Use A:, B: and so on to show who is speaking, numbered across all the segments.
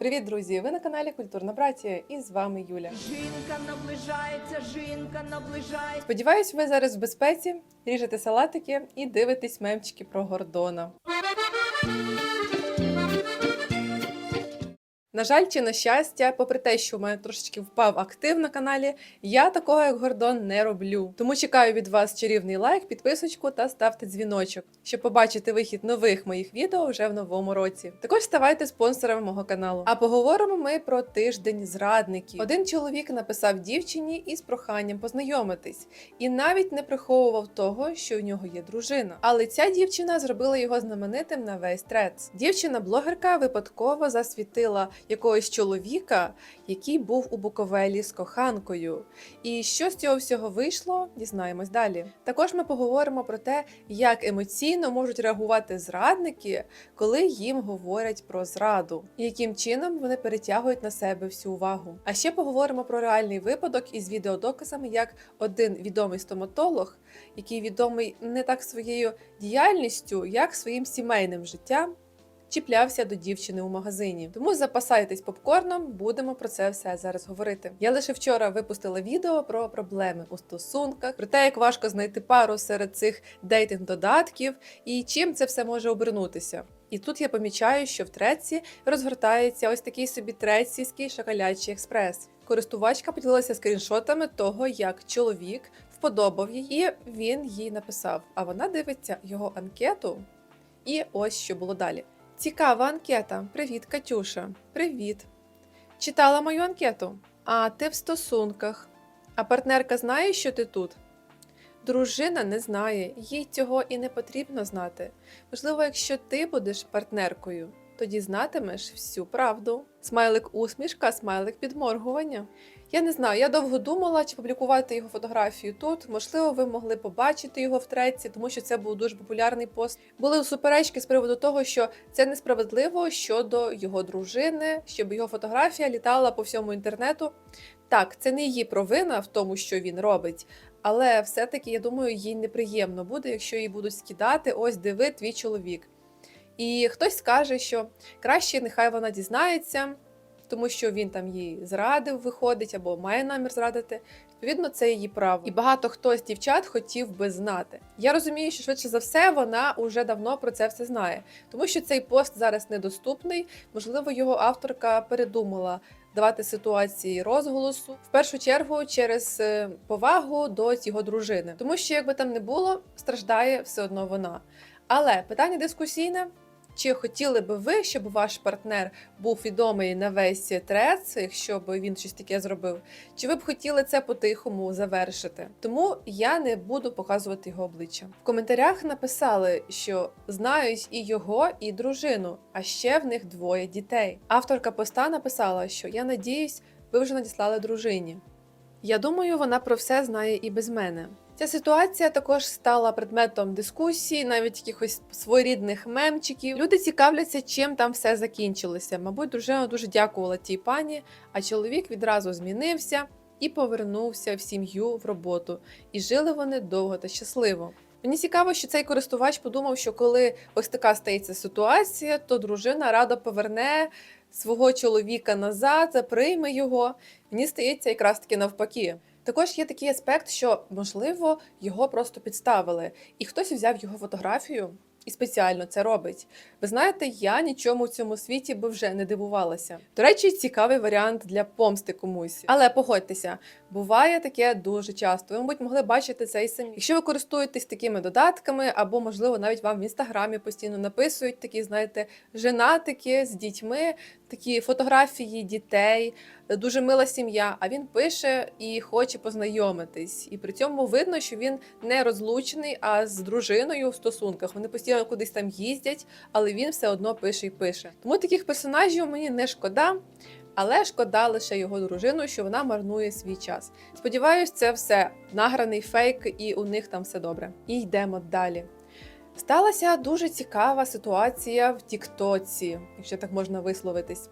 A: Привіт, друзі! Ви на каналі Культурна Братія і з вами Юля.
B: Жінка наближається, жінка наближається.
A: Сподіваюсь, ви зараз в безпеці, ріжете салатики і дивитесь мемчики про Гордона. На жаль, чи на щастя, попри те, що в мене трошечки впав актив на каналі, я такого як Гордон не роблю. Тому чекаю від вас чарівний лайк, підписочку та ставте дзвіночок, щоб побачити вихід нових моїх відео вже в новому році. Також ставайте спонсорами мого каналу. А поговоримо ми про тиждень зрадників. Один чоловік написав дівчині із проханням познайомитись, і навіть не приховував того, що у нього є дружина. Але ця дівчина зробила його знаменитим на весь трец. Дівчина-блогерка випадково засвітила якогось чоловіка, який був у Буковелі з коханкою. І що з цього всього вийшло, дізнаємось далі. Також ми поговоримо про те, як емоційно можуть реагувати зрадники, коли їм говорять про зраду, і яким чином вони перетягують на себе всю увагу. А ще поговоримо про реальний випадок із відеодоказами, як один відомий стоматолог, який відомий не так своєю діяльністю, як своїм сімейним життям. Чіплявся до дівчини у магазині. Тому запасайтесь попкорном, будемо про це все зараз говорити. Я лише вчора випустила відео про проблеми у стосунках, про те, як важко знайти пару серед цих дейтинг-додатків і чим це все може обернутися. І тут я помічаю, що в треці розгортається ось такий собі трецівський шакалячий експрес. Користувачка поділилася скріншотами того, як чоловік вподобав її, і він їй написав. А вона дивиться його анкету. І ось що було далі. Цікава анкета. Привіт, Катюша. Привіт. Читала мою анкету. А ти в стосунках. А партнерка знає, що ти тут? Дружина не знає, їй цього і не потрібно знати. Можливо, якщо ти будеш партнеркою, тоді знатимеш всю правду. Смайлик усмішка, смайлик підморгування. Я не знаю, я довго думала, чи публікувати його фотографію тут. Можливо, ви могли побачити його в треці, тому що це був дуже популярний пост. Були суперечки з приводу того, що це несправедливо щодо його дружини, щоб його фотографія літала по всьому інтернету. Так, це не її провина в тому, що він робить. Але все-таки я думаю, їй неприємно буде, якщо їй будуть скидати ось диви твій чоловік. І хтось скаже, що краще нехай вона дізнається, тому що він там їй зрадив, виходить, або має намір зрадити. Відповідно, це її право. І багато хто з дівчат хотів би знати. Я розумію, що швидше за все вона уже давно про це все знає, тому що цей пост зараз недоступний. Можливо, його авторка передумала давати ситуації розголосу в першу чергу через е, повагу до його дружини, тому що якби там не було, страждає все одно вона. Але питання дискусійне. Чи хотіли би ви, щоб ваш партнер був відомий на весь трец, якщо б він щось таке зробив? Чи ви б хотіли це по-тихому завершити? Тому я не буду показувати його обличчя. В коментарях написали, що знають і його, і дружину, а ще в них двоє дітей. Авторка поста написала, що я надіюсь, ви вже надіслали дружині. Я думаю, вона про все знає і без мене. Ця ситуація також стала предметом дискусії, навіть якихось своєрідних мемчиків. Люди цікавляться, чим там все закінчилося. Мабуть, дружина дуже дякувала тій пані, а чоловік відразу змінився і повернувся в сім'ю в роботу. І жили вони довго та щасливо. Мені цікаво, що цей користувач подумав, що коли ось така стається ситуація, то дружина радо поверне свого чоловіка назад, прийме його. Мені стається якраз таки навпаки. Також є такий аспект, що можливо його просто підставили, і хтось взяв його фотографію і спеціально це робить. Ви знаєте, я нічому в цьому світі би вже не дивувалася. До речі, цікавий варіант для помсти комусь. Але погодьтеся, буває таке дуже часто. Ви, мабуть, могли бачити це і самі. Якщо ви користуєтесь такими додатками, або, можливо, навіть вам в інстаграмі постійно написують такі, знаєте, женатики з дітьми, такі фотографії дітей, дуже мила сім'я. А він пише і хоче познайомитись. І при цьому видно, що він не розлучений, а з дружиною в стосунках. Вони постійно кудись там їздять, але він все одно пише і пише. Тому таких персонажів мені не шкода. Але шкода лише його дружину, що вона марнує свій час. Сподіваюсь, це все награний фейк, і у них там все добре. І йдемо далі. Сталася дуже цікава ситуація в Тіктоці, якщо так можна висловитись.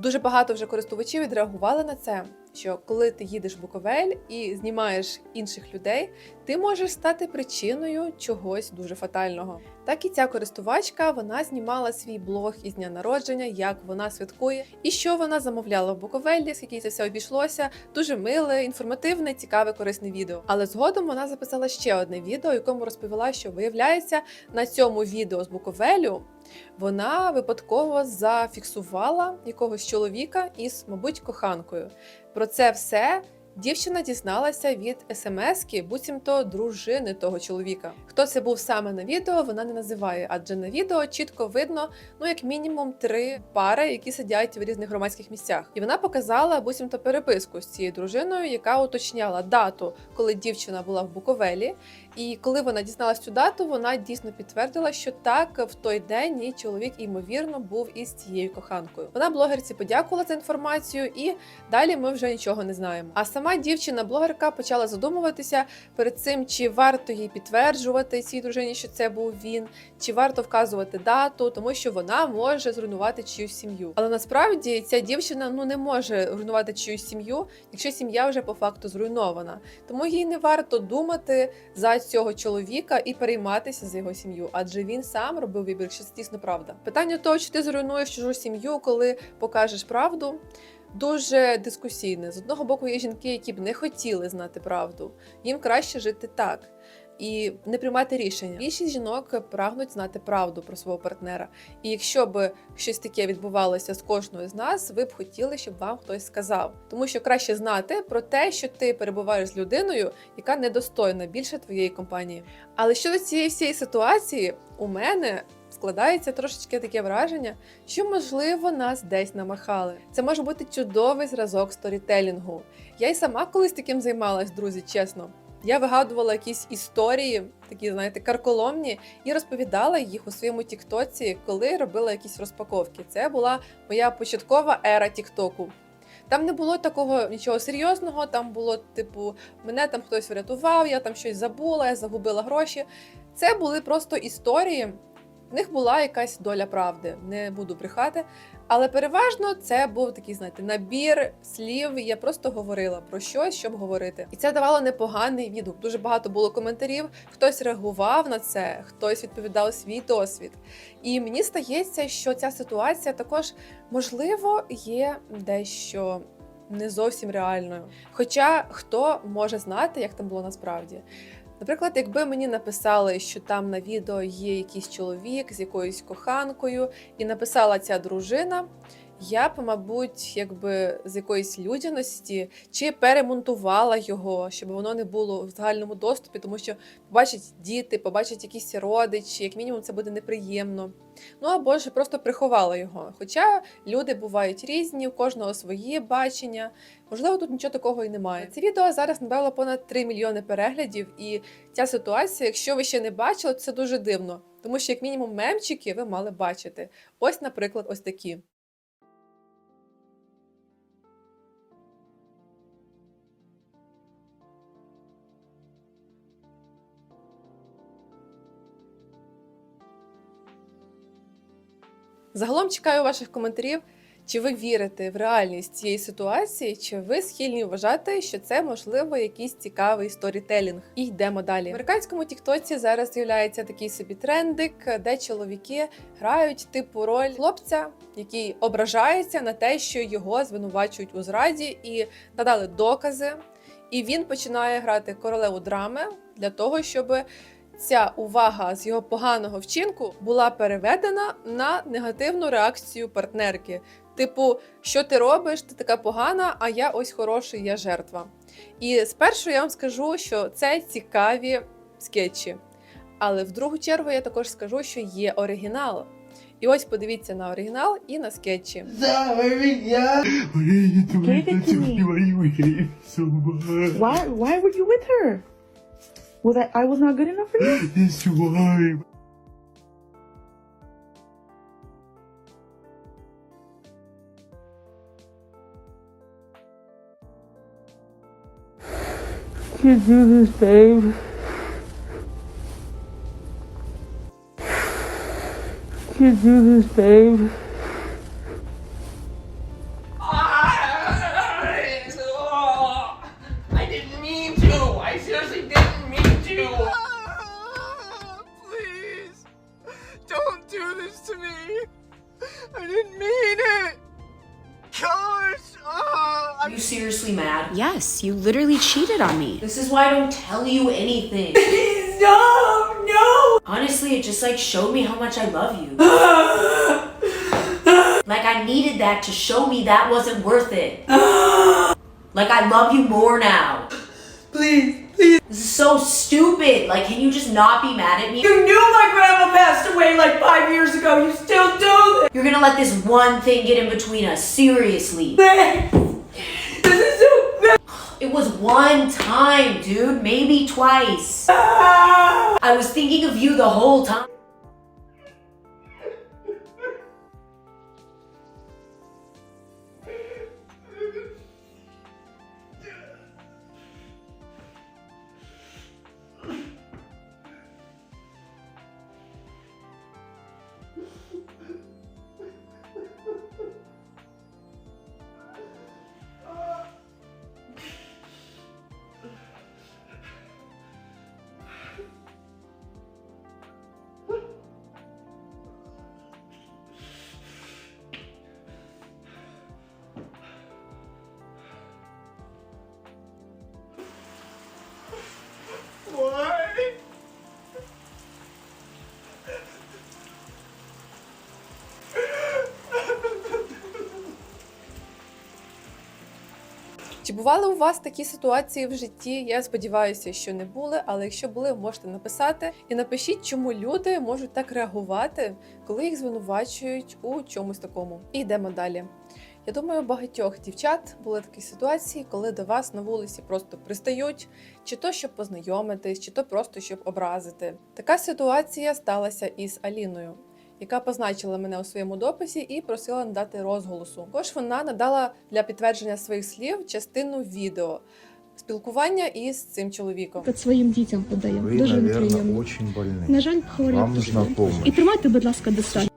A: Дуже багато вже користувачів відреагували на це, що коли ти їдеш в Буковель і знімаєш інших людей, ти можеш стати причиною чогось дуже фатального. Так і ця користувачка вона знімала свій блог із дня народження, як вона святкує, і що вона замовляла в Буковелі, скільки це все обійшлося. Дуже миле, інформативне, цікаве, корисне відео. Але згодом вона записала ще одне відео, якому розповіла, що виявляється на цьому відео з Буковелю вона випадково зафіксувала якогось чоловіка із, мабуть, коханкою. Про це все дівчина дізналася від смски, буцімто дружини того чоловіка. Хто це був саме на відео, вона не називає, адже на відео чітко видно, ну як мінімум, три пари, які сидять в різних громадських місцях. І вона показала буцімто переписку з цією дружиною, яка уточняла дату, коли дівчина була в Буковелі. І коли вона дізналась цю дату, вона дійсно підтвердила, що так в той день її чоловік ймовірно був із цією коханкою. Вона блогерці подякувала за інформацію, і далі ми вже нічого не знаємо. А сама дівчина-блогерка почала задумуватися перед цим, чи варто їй підтверджувати цій дружині, що це був він, чи варто вказувати дату, тому що вона може зруйнувати чиюсь сім'ю. Але насправді ця дівчина ну не може руйнувати чиюсь сім'ю, якщо сім'я вже по факту зруйнована. Тому їй не варто думати за цього чоловіка і перейматися за його сім'ю, адже він сам робив вибір, що це дійсно правда. Питання того, чи ти зруйнуєш чужу сім'ю, коли покажеш правду. Дуже дискусійне. З одного боку, є жінки, які б не хотіли знати правду. Їм краще жити так і не приймати рішення. Більшість жінок прагнуть знати правду про свого партнера. І якщо б щось таке відбувалося з кожною з нас, ви б хотіли, щоб вам хтось сказав. Тому що краще знати про те, що ти перебуваєш з людиною, яка недостойна більше твоєї компанії. Але щодо цієї всієї ситуації, у мене. Складається трошечки таке враження, що можливо нас десь намахали. Це може бути чудовий зразок сторітелінгу. Я й сама колись таким займалась, друзі, чесно. Я вигадувала якісь історії, такі, знаєте, карколомні, і розповідала їх у своєму Тіктоці, коли робила якісь розпаковки. Це була моя початкова ера Тіктоку. Там не було такого нічого серйозного, там було, типу, мене там хтось врятував, я там щось забула, я загубила гроші. Це були просто історії. В них була якась доля правди, не буду брехати. Але переважно це був такий, знаєте, набір слів. Я просто говорила про щось, щоб говорити. І це давало непоганий відгук. Дуже багато було коментарів. Хтось реагував на це, хтось відповідав свій досвід. І мені стається, що ця ситуація також можливо є дещо. Не зовсім реальною. Хоча хто може знати, як там було насправді. Наприклад, якби мені написали, що там на відео є якийсь чоловік з якоюсь коханкою, і написала ця дружина, я б, мабуть, якби з якоїсь людяності чи перемонтувала його, щоб воно не було в загальному доступі, тому що побачать діти, побачать якісь родичі, як мінімум, це буде неприємно. Ну або ж просто приховала його. Хоча люди бувають різні, у кожного свої бачення. Можливо, тут нічого такого і немає. Це відео зараз набрало понад 3 мільйони переглядів, і ця ситуація, якщо ви ще не бачили, то це дуже дивно, тому що як мінімум мемчики ви мали бачити. Ось, наприклад, ось такі. Загалом чекаю ваших коментарів. Чи ви вірите в реальність цієї ситуації, чи ви схильні вважати, що це можливо якийсь цікавий сторітелінг? І йдемо далі. В американському тіктоці зараз з'являється такий собі трендик, де чоловіки грають типу роль хлопця, який ображається на те, що його звинувачують у зраді, і надали докази. І він починає грати королеву драми для того, щоб ця увага з його поганого вчинку була переведена на негативну реакцію партнерки. Типу, що ти робиш? Ти така погана, а я ось хороший, я жертва. І спершу я вам скажу, що це цікаві скетчі. Але в другу чергу я також скажу, що є оригінал. І ось подивіться на оригінал і на скетчі.
C: Me.
D: Why?
C: Why? Why were you with her? Was I? I was not good enough for you?
D: Yes, you are.
C: You do this, babe. You do this, babe.
E: Are you seriously mad?
F: Yes, you literally cheated on me.
E: This is why I don't tell you anything.
B: No, no.
E: Honestly, it just like showed me how much I love you. like I needed that to show me that wasn't worth it. like I love you more now.
B: Please, please.
E: This is so stupid. Like, can you just not be mad at me?
B: You knew my grandma passed away like five years ago. You still do this.
E: You're gonna let this one thing get in between us. Seriously.
B: This is so bad.
E: It was one time, dude. Maybe twice. Ah. I was thinking of you the whole time.
A: Бували у вас такі ситуації в житті? Я сподіваюся, що не були, але якщо були, можете написати і напишіть, чому люди можуть так реагувати, коли їх звинувачують у чомусь такому. І йдемо далі. Я думаю, багатьох дівчат були такі ситуації, коли до вас на вулиці просто пристають, чи то щоб познайомитись, чи то просто щоб образити. Така ситуація сталася із Аліною яка позначила мене у своєму дописі і просила надати розголосу. Також вона надала для підтвердження своїх слів частину відео спілкування із цим чоловіком.
G: Під своїм дітям подаємо.
H: Вы,
G: Дуже неприємно.
H: очень больны.
G: На жаль, хворі.
H: Вам нужна помощь.
G: І тримайте, будь ласка, дистанцію.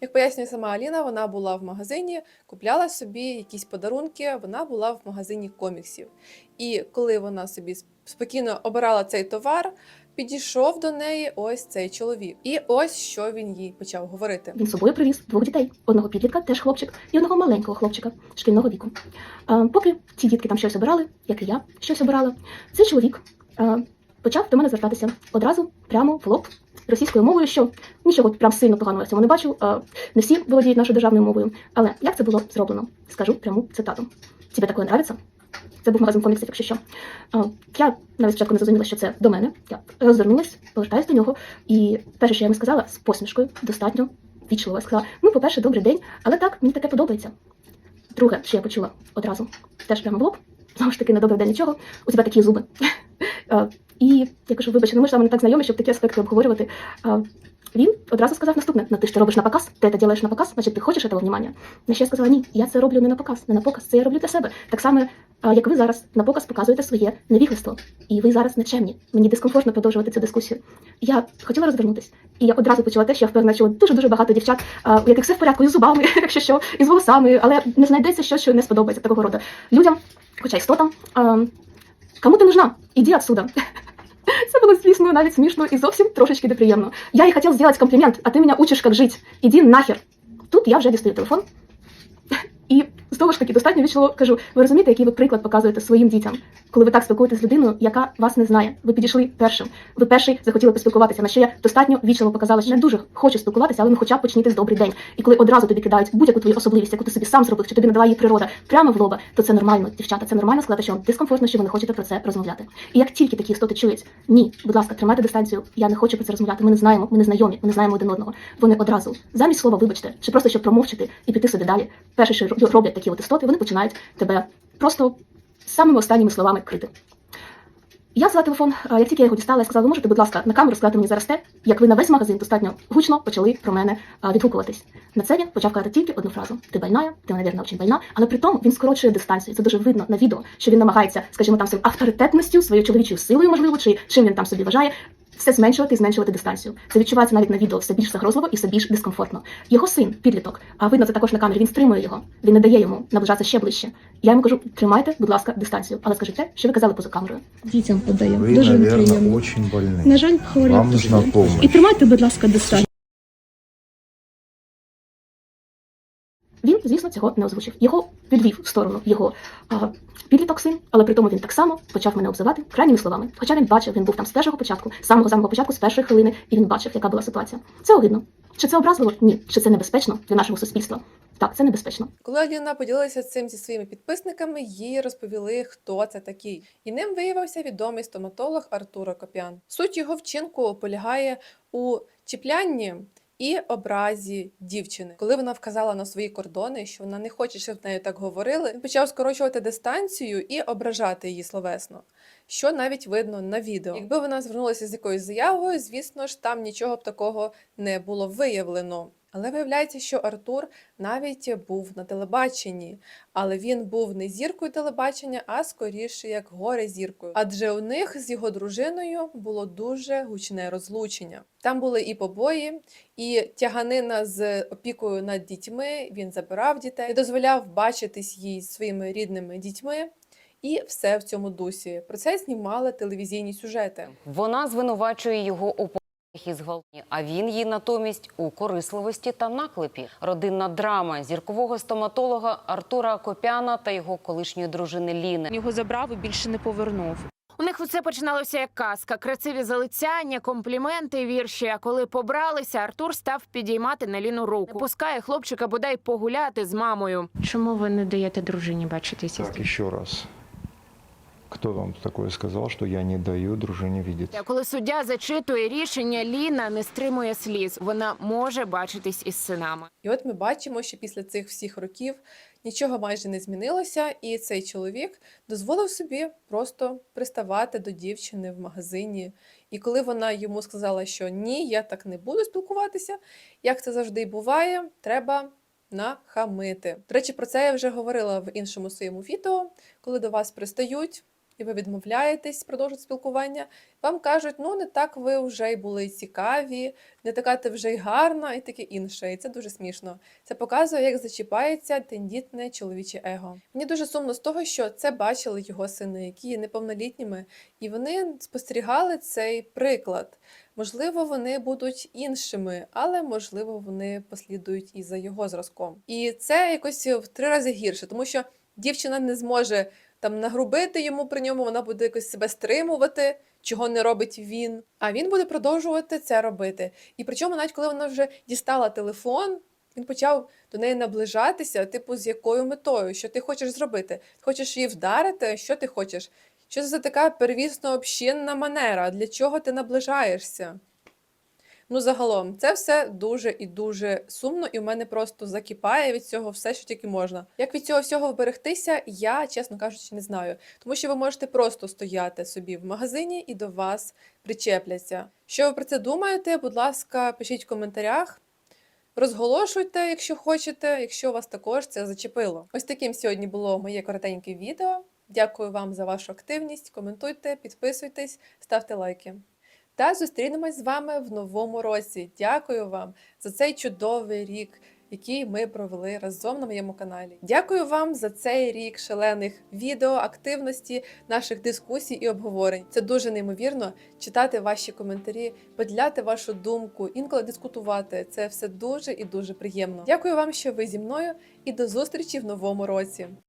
A: Як пояснює сама Аліна, вона була в магазині, купляла собі якісь подарунки. Вона була в магазині коміксів. І коли вона собі спокійно обирала цей товар, підійшов до неї ось цей чоловік. І ось що він їй почав говорити.
I: Він собою привіз двох дітей: одного підлітка, теж хлопчик, і одного маленького хлопчика шкільного віку. А, поки ці дітки там щось обирали, як і я щось обирала, цей чоловік а, почав до мене звертатися одразу прямо в лоб російською мовою, що нічого прям сильно поганого я цьому не бачу. Не всі володіють нашою державною мовою. Але як це було зроблено? Скажу пряму цитату. Тебе таке нравиться? Це був магазин коміксів, якщо що. Я навіть спочатку не зрозуміла, що це до мене. Я розвернулась, повертаюсь до нього, і перше, що я йому сказала, з посмішкою, достатньо вічливо. Сказала: ну, по-перше, добрий день, але так, мені таке подобається. Друге, що я почула одразу, теж прямо в лоб, знову ж таки, на добрий день нічого, у тебе такі зуби. І я кажу, вибачте, ну ми ж вами не так знайомі, щоб такі аспекти обговорювати. Він одразу сказав наступне: ну ти ж це робиш на показ, ти це робиш на показ, значить ти хочеш цього внимання. На що я сказала, ні, я це роблю не на показ, не на показ, це я роблю для себе. Так само, як ви зараз на показ показуєте своє невігластво. І ви зараз нечемні. Мені дискомфортно продовжувати цю дискусію. Я хотіла розвернутися, і я одразу почула те, що я впевнена, що дуже дуже багато дівчат, у яких все в порядку із зубами, якщо що, із волосами, але не знайдеться щось, що не сподобається такого роду людям, хоча істотам. А, кому ти нужна? Іди отсюда. Було, звісно, навіть смішно і зовсім трошечки неприємно. Я їй хотів зробити комплімент, а ти мене учиш, як жити. Іди нахер. Тут я вже дістаю телефон. І знову ж таки достатньо вічливо кажу, ви розумієте, який ви приклад показуєте своїм дітям, коли ви так спілкуєтесь з людиною, яка вас не знає. Ви підійшли першим. Ви перший захотіли поспілкуватися, на що я достатньо вічливо показала, що не дуже хочу спілкуватися, але ну хоча б почніть з добрий день. І коли одразу тобі кидають будь-яку твою особливість, яку ти собі сам зробив, що тобі надала її природа, прямо в лоба, то це нормально, дівчата. Це нормально сказати, що вам дискомфортно, що ви не хочете про це розмовляти. І як тільки такі істоти чують, ні, будь ласка, тримайте дистанцію. Я не хочу про це розмовляти. Ми не знаємо, ми не знайомі, ми не знаємо один одного. Вони одразу замість слова вибачте, чи просто щоб промовчати і піти собі далі. Перше, що роблять такі от істоти, вони починають тебе просто самими останніми словами крити. Я взяла телефон, як тільки я його дістала, я сказала, ви можете, будь ласка, на камеру сказати мені зараз те, як ви на весь магазин достатньо гучно почали про мене відгукуватись. На це він почав казати тільки одну фразу: ти больная, ти, мабуть, дуже больна, але при тому він скорочує дистанцію. Це дуже видно на відео, що він намагається, скажімо, там своєю авторитетністю, своєю чоловічою силою, можливо, чи чим він там собі вважає. Все зменшувати і зменшувати дистанцію. Це відчувається навіть на відео все більш загрозливо і все більш дискомфортно. Його син, підліток, а видно це також на камері. Він стримує його, він не дає йому наближатися ще ближче. Я йому кажу, тримайте, будь ласка, дистанцію, але скажіть те, що ви казали поза камерою.
G: Дітям подаємо. Дуже неприємно. На жаль, хворі.
H: Вам нужна помощь.
G: І тримайте, будь ласка, дистанцію.
I: Він, звісно, цього не озвучив. Його відвів в сторону його а, підліток син, але при тому він так само почав мене обзивати крайніми словами. Хоча він бачив, він був там з першого початку, з самого самого початку, з першої хвилини, і він бачив, яка була ситуація. Це огидно. Чи це образливо? Ні. Чи це небезпечно для нашого суспільства? Так, це небезпечно.
A: Коли Аліна поділилася цим зі своїми підписниками, їй розповіли, хто це такий. І ним виявився відомий стоматолог Артур Копян. Суть його вчинку полягає у чіплянні і образі дівчини. Коли вона вказала на свої кордони, що вона не хоче, щоб в нею так говорили, він почав скорочувати дистанцію і ображати її словесно. Що навіть видно на відео. Якби вона звернулася з якоюсь заявою, звісно ж, там нічого б такого не було виявлено. Але виявляється, що Артур навіть був на телебаченні, але він був не зіркою телебачення, а скоріше як горе зіркою. Адже у них з його дружиною було дуже гучне розлучення. Там були і побої, і тяганина з опікою над дітьми. Він забирав дітей, не дозволяв бачитись їй своїми рідними дітьми. І все в цьому дусі. Про це знімали телевізійні сюжети.
H: Вона звинувачує його у побоях і а він її натомість у корисливості та наклепі. Родинна драма зіркового стоматолога Артура Копяна та його колишньої дружини Ліни.
J: Його забрав і більше не повернув. У них усе починалося як казка, красиві залицяння, компліменти, вірші. А коли побралися, Артур став підіймати на Ліну руку. Не пускає хлопчика бодай погуляти з мамою. Чому ви не даєте дружині бачитися?
K: Так, еще раз. Кто вам такое сказал, что я не даю дружине видеться?
J: А коли суддя зачитує рішення, Ліна не стримує сліз. Вона може бачитись із синами.
A: І от ми бачимо, що після цих всіх років нічого майже не змінилося, і цей чоловік дозволив собі просто приставати до дівчини в магазині. І коли вона йому сказала, що ні, я так не буду спілкуватися, як це завжди буває, треба нахамити. До речі, про це я вже говорила в іншому своєму відео, коли до вас пристають. І ви відмовляєтесь продовжити спілкування, вам кажуть, ну не так ви вже й були цікаві, не така ти вже й гарна, і таке інше. І це дуже смішно. Це показує, як зачіпається тендітне чоловіче его. Мені дуже сумно з того, що це бачили його сини, які є неповнолітніми, і вони спостерігали цей приклад. Можливо, вони будуть іншими, але можливо вони послідують і за його зразком. І це якось в три рази гірше, тому що дівчина не зможе там нагрубити йому при ньому, вона буде якось себе стримувати, чого не робить він. А він буде продовжувати це робити. І причому, навіть коли вона вже дістала телефон, він почав до неї наближатися, типу, з якою метою, що ти хочеш зробити? Хочеш її вдарити? Що ти хочеш? Що це за така первісно общинна манера? Для чого ти наближаєшся? Ну, загалом, це все дуже і дуже сумно, і в мене просто закипає від цього все, що тільки можна. Як від цього всього вберегтися, я, чесно кажучи, не знаю. Тому що ви можете просто стояти собі в магазині і до вас причепляться. Що ви про це думаєте? Будь ласка, пишіть в коментарях. Розголошуйте, якщо хочете, якщо вас також це зачепило. Ось таким сьогодні було моє коротеньке відео. Дякую вам за вашу активність. Коментуйте, підписуйтесь, ставте лайки. Та зустрінемось з вами в новому році. Дякую вам за цей чудовий рік, який ми провели разом на моєму каналі. Дякую вам за цей рік шалених відео, активності, наших дискусій і обговорень. Це дуже неймовірно читати ваші коментарі, поділяти вашу думку, інколи дискутувати. Це все дуже і дуже приємно. Дякую вам, що ви зі мною, і до зустрічі в новому році.